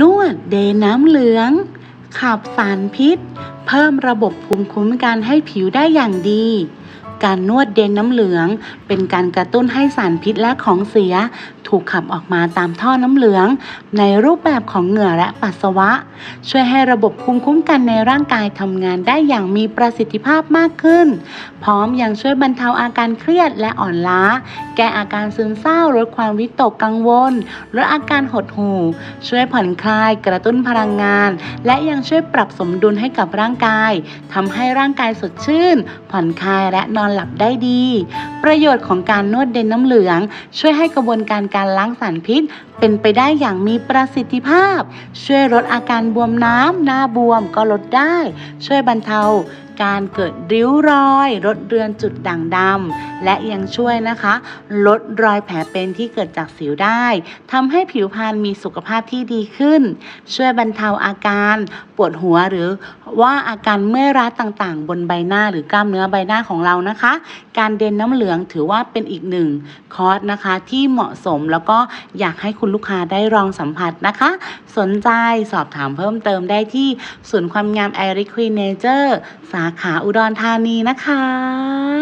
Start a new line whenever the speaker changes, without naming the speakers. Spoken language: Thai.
นวดเดน้ำเหลือง ขับสารพิษ เพิ่มระบบภูมิคุ้มกันให้ผิวได้อย่างดี การนวดเดนน้ำเหลือง เป็นการกระตุ้นให้สารพิษและของเสีย ถูกขับออกมาตามท่อน้ำเหลือง ในรูปแบบของเหงื่อและปัสสาวะ ช่วยให้ระบบภูมิคุ้มกันในร่างกายทำงานได้อย่างมีประสิทธิภาพมากขึ้น พร้อมยังช่วยบรรเทาอาการเครียดและอ่อนล้า แก้อาการซึมเศร้าลดความวิตกกังวลลดอาการหดหู่ ช่วยผ่อนคลายกระตุ้นพลังงาน และยังช่วยปรับสมดุลให้กับร่างกายทำให้ร่างกายสดชื่น ผ่อนคลายและนอนหลับได้ดี ประโยชน์ของการนวดเดนน้ำเหลือง ช่วยให้กระบวนการการล้างสารพิษ เป็นไปได้อย่างมีประสิทธิภาพ ช่วยลดอาการบวมน้ำหน้าบวมก็ลดได้ ช่วยบรรเทา การเกิดริ้วรอยลดเรือนจุดด่างดำและยังช่วยนะคะ ลดรอยแผลเป็นที่เกิดจากสิวได้ทำให้ผิวพรรณมีสุขภาพที่ดีขึ้น ช่วยบรรเทาอาการปวดหัวหรือว่าอาการเมื่อยล้าต่างๆ บนใบหน้าหรือกล้ามเนื้อใบหน้าของเรานะคะ การเดนน้ำเหลืองถือว่าเป็นอีกหนึ่งคอร์สนะคะที่เหมาะสมแล้วก็อยากให้คุณลูกค้าได้ลองสัมผัสนะคะ สนใจสอบถามเพิ่มเติมได้ที่ศูนย์ความงามไอริควีเนเจอร์สาขาอุดรธานีนะคะ